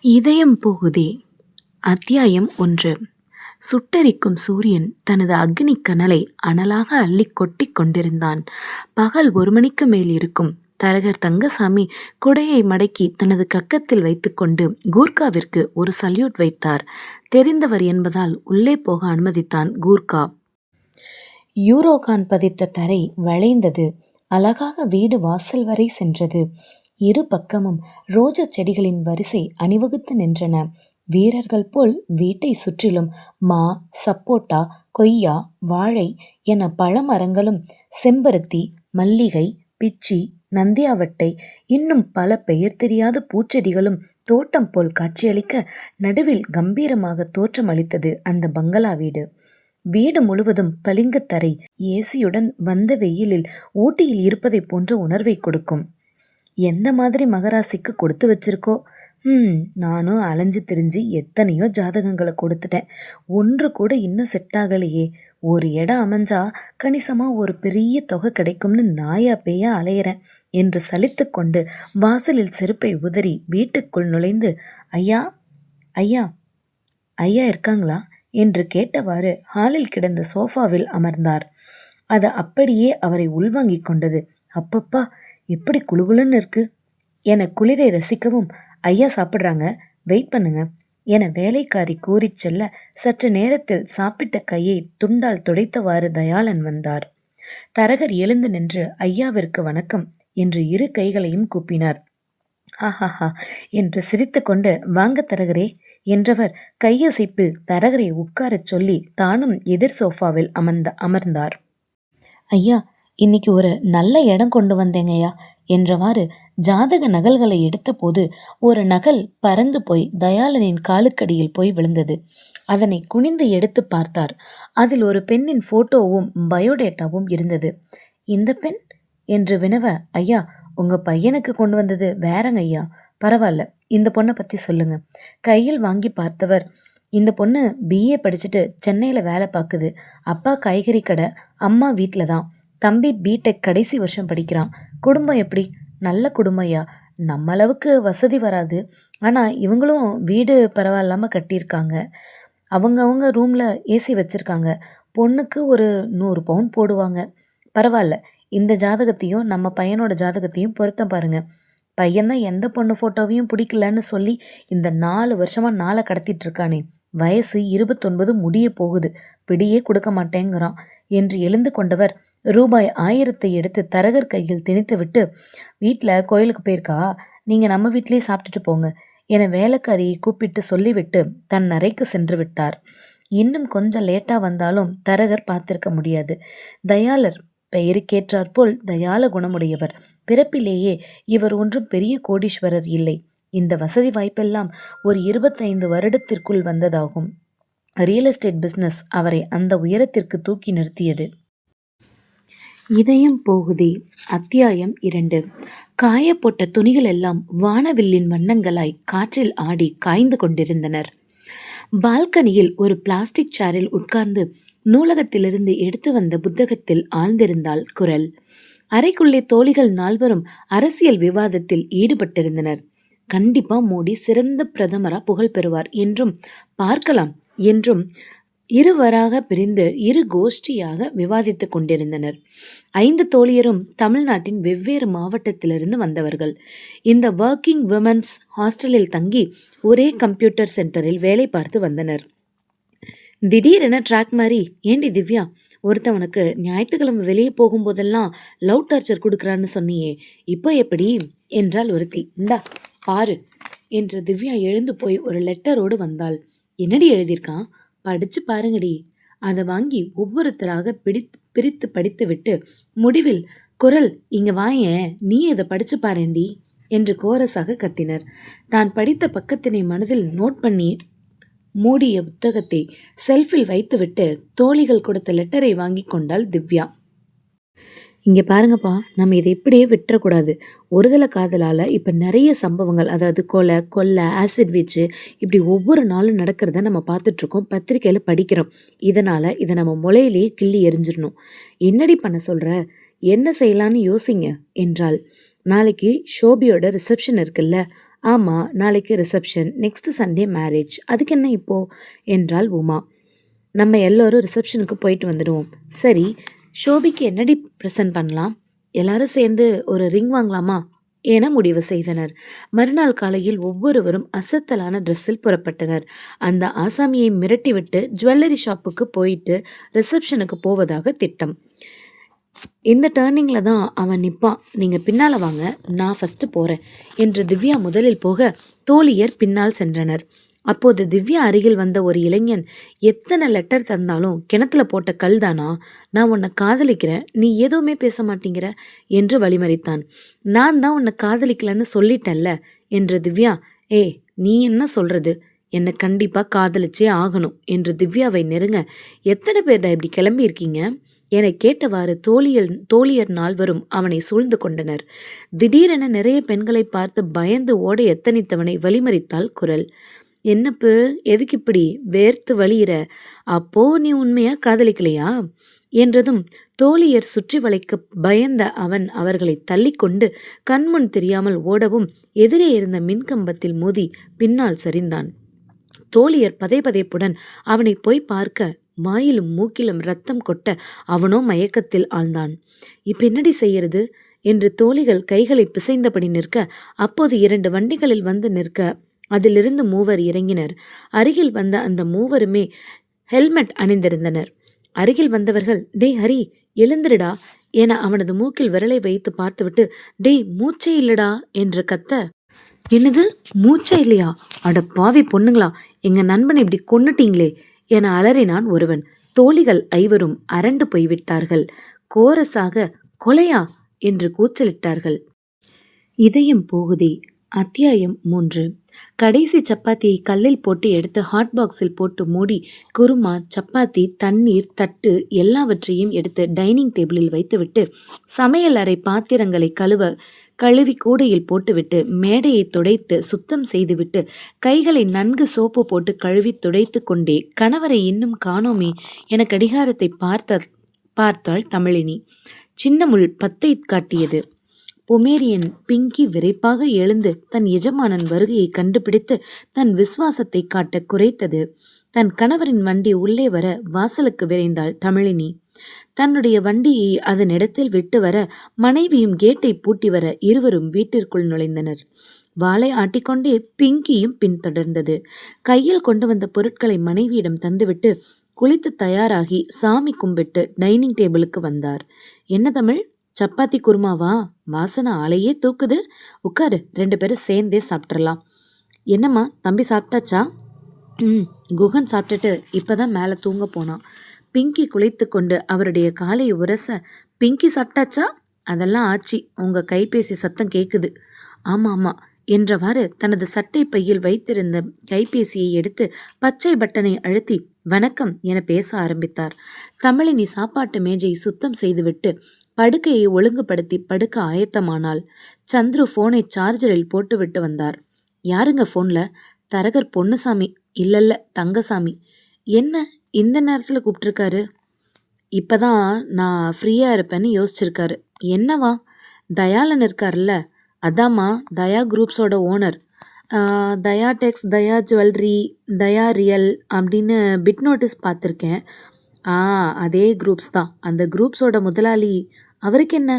இதயம் போகுதே அத்தியாயம் ஒன்று சுட்டரிக்கும் சூரியன் தனது அக்னி கனலை அனலாக அள்ளிக் கொட்டிக் கொண்டிருந்தான். பகல் ஒரு மணிக்கு மேல் இருக்கும். தரகர் தங்கசாமி குடையை மடக்கி தனது கக்கத்தில் வைத்துக்கொண்டு கூர்காவிற்கு ஒரு சல்யூட் வைத்தார். தெரிந்தவர் என்பதால் உள்ளே போக அனுமதித்தான் கூர்கா யூரோகான் பதித்த தரை வளைந்தது. அழகாக வீடு வாசல் வரை சென்றது. இரு பக்கமும் ரோஜாச் செடிகளின் வரிசை அணிவகுத்து நின்றன. வீரர்கள் போல் வீட்டை சுற்றிலும் மா, சப்போட்டா, கொய்யா, வாழை என பழ மரங்களும் செம்பருத்தி, மல்லிகை, பிச்சி, நந்தியாவட்டை இன்னும் பல பெயர் தெரியாத பூச்செடிகளும் தோட்டம் போல் காட்சியளிக்க நடுவில் கம்பீரமாக தோற்றமளித்தது அந்த பங்களா வீடு. வீடு முழுவதும் பளிங்கு தரை ஏசியுடன் வந்த வெயிலில் ஊட்டியில் இருப்பதைப் போன்ற உணர்வைக் கொடுக்கும். எந்த மாதிரி மகராசிக்கு கொடுத்து வச்சிருக்கோ. ம் நானும் அலைஞ்சு திரிஞ்சு எத்தனையோ ஜாதகங்களை கொடுத்துட்டேன். ஒன்று கூட இன்னும் செட் ஆகலையே. ஒரு இடம் அமைஞ்சா கணிசமாக ஒரு பெரிய தொகை கிடைக்கும்னு நாயா பேயா அலையிறேன் என்று சலித்து கொண்டு வாசலில் செருப்பை உதறி வீட்டுக்குள் நுழைந்து ஐயா ஐயா ஐயா இருக்காங்களா? என்று கேட்டவாறு ஹாலில் கிடந்த சோஃபாவில் அமர்ந்தார். அது அப்படியே அவரை உள்வாங்கிக் கொண்டது. அப்பப்பா எப்படி குளுகுளுன்னு இருக்கு. என குளிரை ரசிக்கவும் ஐயா சாப்பிட்றாங்க வெயிட் பண்ணுங்க என வேலைக்காரி கூறிச் செல்ல சற்று நேரத்தில் சாப்பிட்ட கையை துண்டால் துடைத்தவாறு தயாளன் வந்தார். தரகர் எழுந்து நின்று ஐயாவிற்கு வணக்கம் என்று இரு கைகளையும் கூப்பினார். ஹாஹாஹா என்று சிரித்துக்கொண்டு வாங்க தரகரே என்றவர் கையசைப்பில் தரகரை உட்காரச் சொல்லி தானும் எதிர் சோஃபாவில் அமர்ந்த அமர்ந்தார். ஐயா இன்னைக்கு ஒரு நல்ல இடம் கொண்டு வந்தேங்கய்யா என்றவாறு ஜாதக நகல்களை எடுத்தபோது ஒரு நகல் பறந்து போய் தயாளனின் காலுக்கடியில் போய் விழுந்தது. அதனை குனிந்து எடுத்து பார்த்தார். அதில் ஒரு பெண்ணின் போட்டோவும் பயோடேட்டாவும் இருந்தது. இந்த பெண்? என்று வினவ ஐயா உங்க பையனுக்கு கொண்டு வந்தது வேறேங்க ஐயா பரவாயில்ல இந்த பொண்ணை பத்தி சொல்லுங்க. கையில் வாங்கி பார்த்தவர் இந்த பொண்ணு பி.ஏ. படிச்சுட்டு சென்னையில் வேலை பார்க்குது அப்பா காய்கறி கடை அம்மா வீட்டில் தான். தம்பி பி.டெக் கடைசி வருஷம் படிக்கிறான். குடும்பம் எப்படி? நல்ல குடும்பம்யா. நம்ம அளவுக்கு வசதி வராது. ஆனால் இவங்களும் வீடு பரவாயில்லாமல் கட்டியிருக்காங்க. அவங்க அவங்க ஏசி வச்சுருக்காங்க பொண்ணுக்கு ஒரு நூறு பவுன் போடுவாங்க. பரவாயில்ல இந்த ஜாதகத்தையும் நம்ம பையனோட ஜாதகத்தையும் பொருத்தம் பாருங்கள் பையன்தான் எந்த பொண்ணு ஃபோட்டோவையும் பிடிக்கலன்னு சொல்லி இந்த நாலு வருஷமாக நாளை கடத்திட்டு இருக்கானே. வயசு இருபத்தொன்பது முடிய போகுது. பிடியே கொடுக்க மாட்டேங்கிறான் என்று எழுந்து கொண்டவர் ரூபாய் ஆயிரத்தை எடுத்து தரகர் கையில் திணித்துவிட்டு வீட்டில் கோயிலுக்கு போயிருக்கா? நீங்கள் நம்ம வீட்டிலே சாப்பிட்டுட்டு போங்க என வேலைக்காரியை கூப்பிட்டு சொல்லிவிட்டு தன் அறைக்கு சென்று விட்டார். இன்னும் கொஞ்சம் லேட்டாக வந்தாலும் தரகர் பார்த்திருக்க முடியாது. தயாளர் பெயருக்கேற்றாற்போல் தயால குணமுடையவர். பிறப்பிலேயே இவர் ஒன்றும் பெரிய கோடீஸ்வரர் இல்லை. இந்த வசதி வாய்ப்பெல்லாம் ஒரு இருபத்தைந்து வருடத்திற்குள் வந்ததாகும். ரியல் எஸ்டேட் பிஸ்னஸ் அவரை அந்த உயரத்திற்கு தூக்கி நிறுத்தியது. இதயம் போகுதே அத்தியாயம் இரண்டு காயப்போட்ட துணிகளெல்லாம் வானவில்லின் வண்ணங்களாய் காற்றில் ஆடி காய்ந்து கொண்டிருந்தனர். பால்கனியில் ஒரு பிளாஸ்டிக் சேரில் உட்கார்ந்து நூலகத்திலிருந்து எடுத்து வந்த புத்தகத்தில் ஆழ்ந்திருந்தாள் குரல். அறைக்குள்ளே தோழிகள் நால்வரும் அரசியல் விவாதத்தில் ஈடுபட்டிருந்தனர். கண்டிப்பா மோடி சிறந்த பிரதமரா புகழ் பெறுவார் என்றும் பார்க்கலாம் என்றும் இருவராக பிரிந்து இரு கோஷ்டியாக விவாதித்துக் கொண்டிருந்தனர். ஐந்து தோழியரும் தமிழ்நாட்டின் வெவ்வேறு மாவட்டத்திலிருந்து வந்தவர்கள். இந்த ஒர்க்கிங் விமன்ஸ் ஹாஸ்டலில் தங்கி ஒரே கம்ப்யூட்டர் சென்டரில் வேலை பார்த்து வந்தனர். திடீரென ட்ராக் மாதிரி ஏண்டி திவ்யா ஒருத்தவனுக்கு ஞாயிற்றுக்கிழமை வெளியே போகும்போதெல்லாம் லவ் டார்ச்சர் கொடுக்குறான்னு சொன்னியே இப்போ எப்படி? என்றாள் ஒருத்தி. இந்தா பாரு என்று திவ்யா எழுந்து போய் ஒரு லெட்டரோடு வந்தாள். என்னடி எழுதியிருக்கான்? படிச்சு பாருங்கடி. அதை வாங்கி ஒவ்வொருத்தராக பிடித் பிரித்து படித்துவிட்டு முடிவில் குரல் இங்க வாயேன் நீ இதை படிச்சு பாருண்டி என்று கோரஸாக கத்தினர். தான் படித்த பக்கத்தினை மனதில் நோட் பண்ணி மூடிய புத்தகத்தை செல்ஃபில் வைத்துவிட்டு தோழிகள் கொடுத்த லெட்டரை வாங்கிக் கொண்டாள் திவ்யா. இங்கே பாருங்கப்பா நம்ம இதை இப்படியே விட்டுறக்கூடாது. ஒருதலை காதலால் இப்போ நிறைய சம்பவங்கள் அதாவது கொலை, கொள்ளை, ஆசிட் வீச்சு இப்படி ஒவ்வொரு நாளும் நடக்கிறத நம்ம பார்த்துட்ருக்கோம் பத்திரிக்கையில் படிக்கிறோம். இதனால் இதை நம்ம முளையிலேயே கிள்ளி எரிஞ்சிடணும் என்னடி பண்ண சொல்கிற என்ன செய்யலான்னு யோசிங்க என்றாள். நாளைக்கு ஷோபியோட ரிசப்ஷன் இருக்குல்ல? ஆமாம் நாளைக்கு ரிசப்ஷன் நெக்ஸ்ட் சண்டே மேரேஜ் அதுக்கு என்ன இப்போது என்றாள் உமா. நம்ம எல்லோரும் ரிசப்ஷனுக்கு போயிட்டு வந்துடுவோம். சரி ஷோபிக்கு என்னடி ப்ரெசன்ட் பண்ணலாம்? எல்லாரும் சேர்ந்து ஒரு ரிங் வாங்கலாமா? என முடிவு செய்தனர். மறுநாள் காலையில் ஒவ்வொருவரும் அசத்தலான ட்ரெஸ்ஸில் புறப்பட்டனர். அந்த ஆசாமியை மிரட்டிவிட்டு ஜுவல்லரி ஷாப்புக்கு போயிட்டு ரிசப்ஷனுக்கு போவதாக திட்டம். இந்த டேர்னிங்கில் தான் அவன் நிற்பான் நீங்கள் பின்னால் வாங்க நான் ஃபஸ்ட்டு போகிறேன் என்று திவ்யா முதலில் போக தோழியர் பின்னால் சென்றனர். அப்போது திவ்யா அருகில் வந்த ஒரு இளைஞன் எத்தனை லெட்டர் தந்தாலும் கிணத்துல போட்ட கல் தானா நான் உன்னை காதலிக்கிறேன். நீ எதுவுமே பேச மாட்டேங்கிற என்று வழிமறித்தான். நான் தான் உன்னை காதலிக்கலன்னு சொல்லிட்டேன்ல என்று திவ்யா ஏ நீ என்ன சொல்றது? என்னை கண்டிப்பாக காதலிச்சே ஆகணும் என்று திவ்யாவை நெருங்க எத்தனை பேர்டா இப்படி கிளம்பியிருக்கீங்க? என கேட்டவாறு தோழியல் தோழியர் நால்வரும் அவனை சூழ்ந்து கொண்டனர். திடீரென நிறைய பெண்களை பார்த்து பயந்து ஓட எத்தனித்தவனை வழிமறித்தாள் குரல். என்னப்பு? எதுக்கு இப்படி வேர்த்து வழியிற? அப்போ நீ உண்மையா காதலிக்கலையா? என்றதும் தோழியர் சுற்றி வளைக்க பயந்த அவன் அவர்களை தள்ளிக்கொண்டு கண்முன் தெரியாமல் ஓடவும் எதிரே இருந்த மின்கம்பத்தில் மோதி பின்னால் சரிந்தான். தோழியர் பதைபதைப்புடன் அவனை போய் பார்க்க வாயிலும் மூக்கிலும் ரத்தம் கொட்ட அவனோ மயக்கத்தில் ஆழ்ந்தான். இப்ப என்னடி செய்யறது? என்று தோழிகள் கைகளை பிசைந்தபடி நிற்க அப்போது இரண்டு வண்டிகளில் வந்து நிற்க அதிலிருந்து மூவர் இறங்கினர். அருகில் வந்த அந்த மூவருமே ஹெல்மெட் அணிந்திருந்தனர். அருகில் வந்தவர்கள் டேய் ஹரி எழுந்திருடா என அவனது மூக்கில் விரலை வைத்து பார்த்துவிட்டு டேய் மூச்சே இல்லடா என்று கத்த என்னது மூச்சே இல்லையா? அட பாவி பொண்ணுங்களா எங்க நண்பனை இப்படி கொன்னுட்டீங்களே என அலறினான் ஒருவன். தோழிகள் ஐவரும் அரண்டு போய்விட்டார்கள். கோரஸாக கொலையா? என்று கூச்சலிட்டார்கள். இதயம் போகுதே அத்தியாயம் மூன்று. கடைசி சப்பாத்தியை கல்லில் போட்டு எடுத்து ஹாட் பாக்ஸில் போட்டு மூடி குருமா சப்பாத்தி தண்ணீர் தட்டு எல்லாவற்றையும் எடுத்து டைனிங் டேபிளில் வைத்துவிட்டு சமையல் அறை பாத்திரங்களை கழுவ கழுவி கூடையில் போட்டுவிட்டு மேடையை துடைத்து சுத்தம் செய்துவிட்டு கைகளை நன்கு சோப்பு போட்டு கழுவி துடைத்து கொண்டே கணவரை இன்னும் காணோமே என கடிகாரத்தை பார்த்த பார்த்தாள் தமிழினி. சின்னமுள் பத்தை காட்டியது. பொமேரியன் பிங்கி விரைப்பாக எழுந்து தன் எஜமானன் வருகையை கண்டுபிடித்து தன் விசுவாசத்தை காட்ட குறைத்தது. தன் கணவரின் வண்டி உள்ளே வர வாசலுக்கு விரைந்தாள் தமிழினி. தன்னுடைய வண்டியை அதன் இடத்தில் விட்டு வர மனைவியும் கேட்டை பூட்டி வர இருவரும் வீட்டிற்குள் நுழைந்தனர். வாளை ஆட்டிக்கொண்டே பிங்கியும் பின்தொடர்ந்தது. கையில் கொண்டு வந்த பொருட்களை மனைவியிடம் தந்துவிட்டு குளித்து தயாராகி சாமி கும்பிட்டு டைனிங் டேபிளுக்கு வந்தார். என்ன தமிழ்? சப்பாத்தி குருமாவா? வாசனை ஆளையே தூக்குது. உட்காரு ரெண்டு பேரும் சேர்ந்தே சாப்பிட்றலாம் என்னம்மா தம்பி சாப்பிட்டாச்சா? ம் குகன் சாப்பிட்டுட்டு இப்போ தான் மேலே தூங்க போனான். பிங்கி குளித்து கொண்டு அவருடைய காலை உரச பிங்கி சாப்பிட்டாச்சா? அதெல்லாம் ஆச்சு உங்கள் கைபேசி சத்தம் கேட்குது ஆமாம் ஆமாம் என்றவாறு தனது சட்டை பையில் வைத்திருந்த கைபேசியை எடுத்து பச்சை பட்டனை அழுத்தி வணக்கம் என பேச ஆரம்பித்தார். தமிழினி சாப்பாட்டு மேஜை சுத்தம் செய்துவிட்டு படுக்கையை ஒழுங்குபடுத்தி படுக்க ஆயத்தமானால் சந்துரு ஃபோனை சார்ஜரில் போட்டுவிட்டு வந்தார். யாருங்க ஃபோனில் தரகர் பொன்னுசாமி. இல்லல்ல தங்கசாமி. என்ன? இந்த நேரத்தில் கூப்பிட்ருக்காரு இப்போ தான் நான் ஃப்ரீயாக இருப்பேன்னு யோசிச்சிருக்காரு. என்னவா? தயாலன் இருக்கார்ல அதாம்மா Daya குரூப்ஸோட owner. Daya tex Daya jewellery Daya real அப்படின்னு பிட் நோட்டீஸ் பார்த்துருக்கேன். ஆ அதே குரூப்ஸ் தான். அந்த குரூப்ஸோட முதலாளி அவருக்கு என்ன?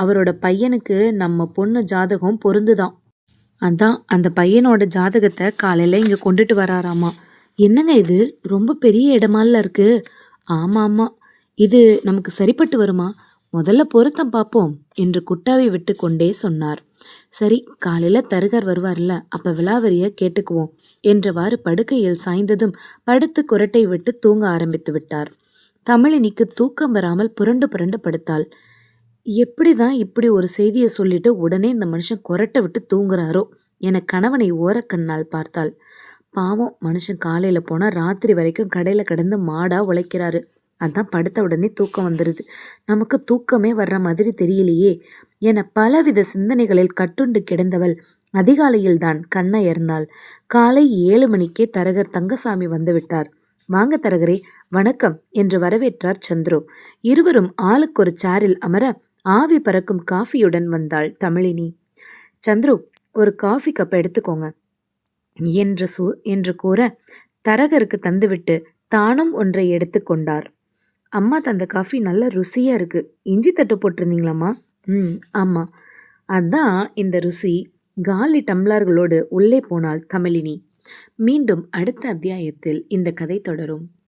அவரோட பையனுக்கு நம்ம பொண்ணு ஜாதகம் பொருந்துதான். அதான் அந்த பையனோட ஜாதகத்தை காலையில் இங்கே கொண்டுட்டு வராராமா. என்னங்க இது? ரொம்ப பெரிய இடமால இருக்கு. ஆமாம். ஆமாம் இது நமக்கு சரிப்பட்டு வருமா? முதல்ல பொருத்தம் பார்ப்போம் என்று குட்டாவை விட்டு கொண்டே சொன்னார். சரி காலையில் தருகர் வருவார்ல அப்போ விலாவரிய கேட்டுக்குவோம் என்றவாறு படுக்கையில் சாய்ந்ததும் படுத்து குரட்டை விட்டு தூங்க ஆரம்பித்து விட்டார். தமிழினிக்கு தூக்கம் வராமல் புரண்டு புரண்டு படுத்தாள். எப்படி தான் இப்படி ஒரு செய்தியை சொல்லிட்டு உடனே இந்த மனுஷன் குரட்டை விட்டு தூங்குறாரோ? என கணவனை ஓரக்கண்ணால் பார்த்தாள். பாவம் மனுஷன் காலையில் போனால் ராத்திரி வரைக்கும் கடையில் கிடந்து மாடாக உழைக்கிறாரு. அதான் படுத்த உடனே தூக்கம் வந்துடுது நமக்கு தூக்கமே வர்ற மாதிரி தெரியலையே. என பலவித சிந்தனைகளில் கட்டுண்டு கிடந்தவள் அதிகாலையில் தான் கண்ணயர்ந்தாள் காலை ஏழு மணிக்கே தரகர் தங்கசாமி வந்துவிட்டார் வாங்க தரகரே வணக்கம் என்று வரவேற்றார் சந்துரு. இருவரும் ஆளுக்கு ஒரு சேரில் அமர ஆவி பறக்கும் காஃபியுடன் வந்தாள் தமிழினி. சந்துரு ஒரு காஃபி கப் எடுத்துக்கோங்க. என்று சு என்று கூற தரகருக்கு தந்துவிட்டு தானும் ஒன்றை எடுத்துக்கொண்டார் அம்மா தந்த காஃபி நல்ல ருசியாக இருக்கு. இஞ்சி தட்டு போட்டிருந்தீங்களாம்மா? ம் ஆமாம் அதான் இந்த ருசி. காலி டம்ளர்களோடு உள்ளே போனால் தமிழினி. மீண்டும் அடுத்த அத்தியாயத்தில் இந்த கதை தொடரும்.